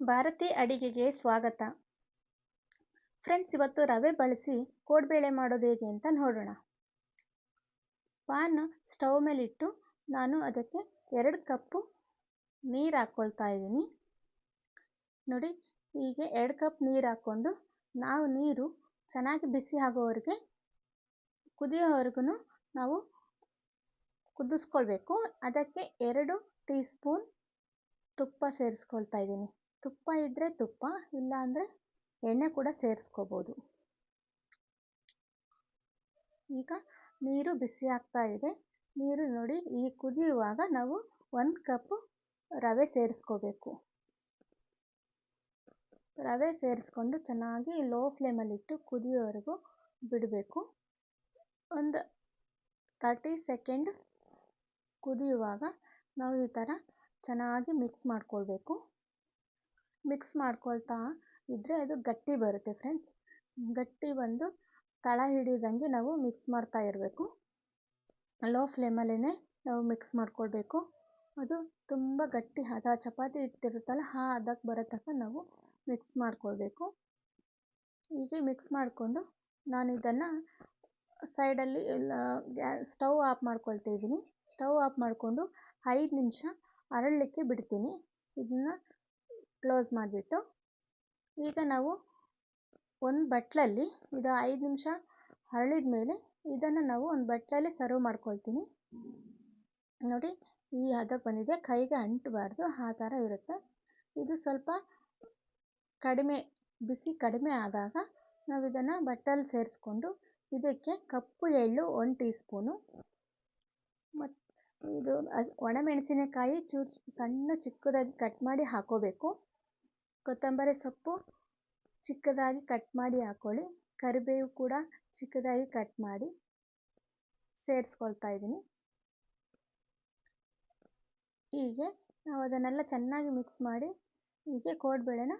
ಭಾರತಿ ಅಡಿಗೆಗೆ ಸ್ವಾಗತ. ಫ್ರೆಂಡ್ಸ್ ಇವತ್ತು ರವೆ ಬಳಸಿ ಕೋಡ್ಬೇಳೆ ಮಾಡೋದು ಹೇಗೆ ಅಂತ ನೋಡೋಣ. ಪಾನ್ ಸ್ಟವ್ ಮೇಲಿಟ್ಟು ನಾನು ಅದಕ್ಕೆ ಎರಡು ಕಪ್ಪು ನೀರು ಹಾಕ್ಕೊಳ್ತಾ ಇದ್ದೀನಿ. ನೋಡಿ, ಹೀಗೆ ಎರಡು ಕಪ್ ನೀರು ಹಾಕ್ಕೊಂಡು ನಾವು ನೀರು ಚೆನ್ನಾಗಿ ಬಿಸಿ ಆಗೋವರೆಗೆ ಕುದಿಯೋವರೆಗೂ ನಾವು ಕುದಿಸ್ಕೊಳ್ಬೇಕು. ಅದಕ್ಕೆ ಎರಡು ಟೀ ಸ್ಪೂನ್ ತುಪ್ಪ ಸೇರಿಸ್ಕೊಳ್ತಾ ಇದ್ದೀನಿ. ತುಪ್ಪ ಇದ್ದರೆ ತುಪ್ಪ, ಇಲ್ಲ ಅಂದರೆ ಎಣ್ಣೆ ಕೂಡ ಸೇರಿಸ್ಕೋಬೋದು. ಈಗ ನೀರು ಬಿಸಿ ಆಗ್ತಾ ಇದೆ. ನೀರು ನೋಡಿ, ಈ ಕುದಿಯುವಾಗ ನಾವು ಒಂದು ಕಪ್ಪು ರವೆ ಸೇರಿಸ್ಕೋಬೇಕು. ರವೆ ಸೇರಿಸ್ಕೊಂಡು ಚೆನ್ನಾಗಿ ಲೋ ಫ್ಲೇಮಲ್ಲಿಟ್ಟು ಕುದಿಯೋವರೆಗೂ ಬಿಡಬೇಕು. ಒಂದು ತರ್ಟಿ ಸೆಕೆಂಡ್ ಕುದಿಯುವಾಗ ನಾವು ಈ ಥರ ಚೆನ್ನಾಗಿ ಮಿಕ್ಸ್ ಮಾಡ್ಕೊಳ್ಬೇಕು. ಮಿಕ್ಸ್ ಮಾಡ್ಕೊಳ್ತಾ ಇದ್ದರೆ ಅದು ಗಟ್ಟಿ ಬರುತ್ತೆ ಫ್ರೆಂಡ್ಸ್ ಗಟ್ಟಿ ಬಂದು ತಳ ಹಿಡಿದಂಗೆ ನಾವು ಮಿಕ್ಸ್ ಮಾಡ್ತಾ ಇರಬೇಕು. ಲೋ ಫ್ಲೇಮಲ್ಲೇ ನಾವು ಮಿಕ್ಸ್ ಮಾಡ್ಕೊಳ್ಬೇಕು. ಅದು ತುಂಬ ಗಟ್ಟಿ ಹದ ಚಪಾತಿ ಇಟ್ಟಿರುತ್ತಲ್ಲ ಆ ಹದಕ್ಕೆ ಬರೋ ತನಕ ನಾವು ಮಿಕ್ಸ್ ಮಾಡ್ಕೊಳ್ಬೇಕು. ಹೀಗೆ ಮಿಕ್ಸ್ ಮಾಡಿಕೊಂಡು ನಾನು ಇದನ್ನು ಸೈಡಲ್ಲಿ ಎಲ್ಲ ಸ್ಟವ್ ಆಫ್ ಮಾಡ್ಕೊಳ್ತಾ ಇದ್ದೀನಿ. ಸ್ಟವ್ ಆಫ್ ಮಾಡಿಕೊಂಡು ಐದು ನಿಮಿಷ ಅರಳಲಿಕ್ಕೆ ಬಿಡ್ತೀನಿ. ಇದನ್ನು ಕ್ಲೋಸ್ ಮಾಡಿಬಿಟ್ಟು ಈಗ ನಾವು ಒಂದು ಬಟ್ಟಲಲ್ಲಿ ಇದು ಐದು ನಿಮಿಷ ಹರಳಿದ ಮೇಲೆ ಇದನ್ನು ನಾವು ಒಂದು ಬಟ್ಲಲ್ಲಿ ಸರ್ವ್ ಮಾಡ್ಕೊಳ್ತೀನಿ. ನೋಡಿ ಈ ಹದ ಬಂದಿದೆ. ಕೈಗೆ ಅಂಟಬಾರ್ದು, ಆ ಥರ ಇರುತ್ತೆ. ಇದು ಸ್ವಲ್ಪ ಕಡಿಮೆ, ಬಿಸಿ ಕಡಿಮೆ ಆದಾಗ ನಾವು ಇದನ್ನು ಬಟ್ಟಲ್ಲಿ ಸೇರಿಸ್ಕೊಂಡು ಇದಕ್ಕೆ ಕಪ್ಪು ಎಳ್ಳು ಒಂದು ಟೀ ಸ್ಪೂನು ಮತ್ತು ಇದು ಒಣಮೆಣಸಿನಕಾಯಿ ಚೂರು ಸಣ್ಣ ಚಿಕ್ಕದಾಗಿ ಕಟ್ ಮಾಡಿ ಹಾಕೋಬೇಕು. ಕೊತ್ತಂಬರಿ ಸೊಪ್ಪು ಚಿಕ್ಕದಾಗಿ ಕಟ್ ಮಾಡಿ ಹಾಕ್ಕೊಳ್ಳಿ ಕರಿಬೇವು ಕೂಡ ಚಿಕ್ಕದಾಗಿ ಕಟ್ ಮಾಡಿ ಸೇರಿಸ್ಕೊಳ್ತಾ ಇದ್ದೀನಿ. ಹೀಗೆ ನಾವು ಅದನ್ನೆಲ್ಲ ಚೆನ್ನಾಗಿ ಮಿಕ್ಸ್ ಮಾಡಿ ಹೀಗೆ ಕೋಡ್ಬೇಳೆನ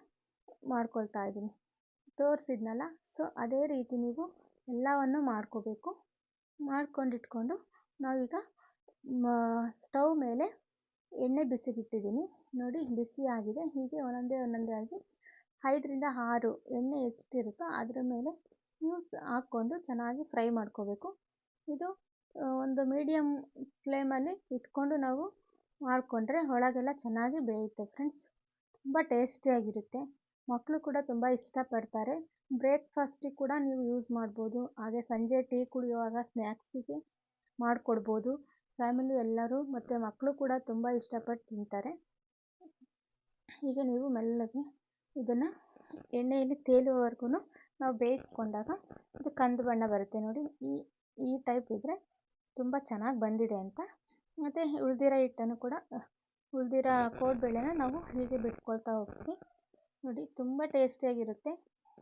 ಮಾಡ್ಕೊಳ್ತಾ ಇದ್ದೀನಿ. ತೋರಿಸಿದ್ನಲ್ಲ ಸೊ ಅದೇ ರೀತಿ ನೀವು ಎಲ್ಲವನ್ನು ಮಾಡ್ಕೋಬೇಕು. ಮಾಡ್ಕೊಂಡಿಟ್ಕೊಂಡು ನಾವೀಗ ಸ್ಟವ್ ಮೇಲೆ ಎಣ್ಣೆ ಬಿಸಿಗಿಟ್ಟಿದ್ದೀನಿ ನೋಡಿ ಬಿಸಿ ಆಗಿದೆ ಹೀಗೆ ಒಂದೊಂದೇ ಒಂದೊಂದೇ ಆಗಿ ಐದರಿಂದ ಆರು ಎಣ್ಣೆ ಎಷ್ಟಿರುತ್ತೋ ಅದರ ಮೇಲೆ ನೀವು ಹಾಕ್ಕೊಂಡು ಚೆನ್ನಾಗಿ ಫ್ರೈ ಮಾಡ್ಕೋಬೇಕು. ಇದು ಒಂದು ಮೀಡಿಯಮ್ ಫ್ಲೇಮಲ್ಲಿ ಇಟ್ಕೊಂಡು ನಾವು ಮಾಡಿಕೊಂಡ್ರೆ ಒಳಗೆಲ್ಲ ಚೆನ್ನಾಗಿ ಬೇಯುತ್ತೆ ಫ್ರೆಂಡ್ಸ್. ತುಂಬ ಟೇಸ್ಟಿಯಾಗಿರುತ್ತೆ. ಮಕ್ಕಳು ಕೂಡ ತುಂಬ ಇಷ್ಟಪಡ್ತಾರೆ. ಬ್ರೇಕ್ಫಾಸ್ಟಿಗೆ ಕೂಡ ನೀವು ಯೂಸ್ ಮಾಡ್ಬೋದು. ಹಾಗೆ ಸಂಜೆ ಟೀ ಕುಡಿಯುವಾಗ ಸ್ನ್ಯಾಕ್ಸಿಗೆ ಮಾಡಿಕೊಡ್ಬೋದು. ಫ್ಯಾಮಿಲಿ ಎಲ್ಲರೂ ಮತ್ತು ಮಕ್ಕಳು ಕೂಡ ತುಂಬ ಇಷ್ಟಪಟ್ಟು ತಿಂತಾರೆ. ಹೀಗೆ ನೀವು ಮೆಲ್ಲಗೆ ಇದನ್ನು ಎಣ್ಣೆಯಲ್ಲಿ ತೇಲುವವರೆಗೂ ನಾವು ಬೇಯಿಸ್ಕೊಂಡಾಗ ಇದು ಕಂದು ಬಣ್ಣ ಬರುತ್ತೆ ನೋಡಿ. ಈ ಈ ಟೈಪ್ ಇದ್ದರೆ ತುಂಬ ಚೆನ್ನಾಗಿ ಬಂದಿದೆ ಅಂತ. ಮತ್ತು ಉಳಿದಿರೋ ಹಿಟ್ಟನ್ನು ಕೂಡ, ಉಳಿದಿರೋ ಕೋಡ್ಬೇಳೆನ ನಾವು ಹೀಗೆ ಬಿಟ್ಕೊಳ್ತಾ ಹೋಗ್ತೀವಿ. ನೋಡಿ ತುಂಬ ಟೇಸ್ಟಿಯಾಗಿರುತ್ತೆ.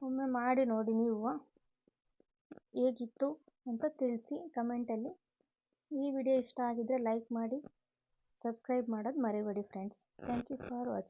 ಒಮ್ಮೆ ಮಾಡಿ ನೋಡಿ ನೀವು ಹೇಗಿತ್ತು ಅಂತ ತಿಳಿಸಿ ಕಮೆಂಟಲ್ಲಿ. ಈ ವಿಡಿಯೋ ಇಷ್ಟ ಆಗಿದ್ರೆ ಲೈಕ್ ಮಾಡಿ ಸಬ್ಸ್ಕ್ರೈಬ್ ಮಾಡೋದು ಮರಿಬೇಡಿ friends thank you for watching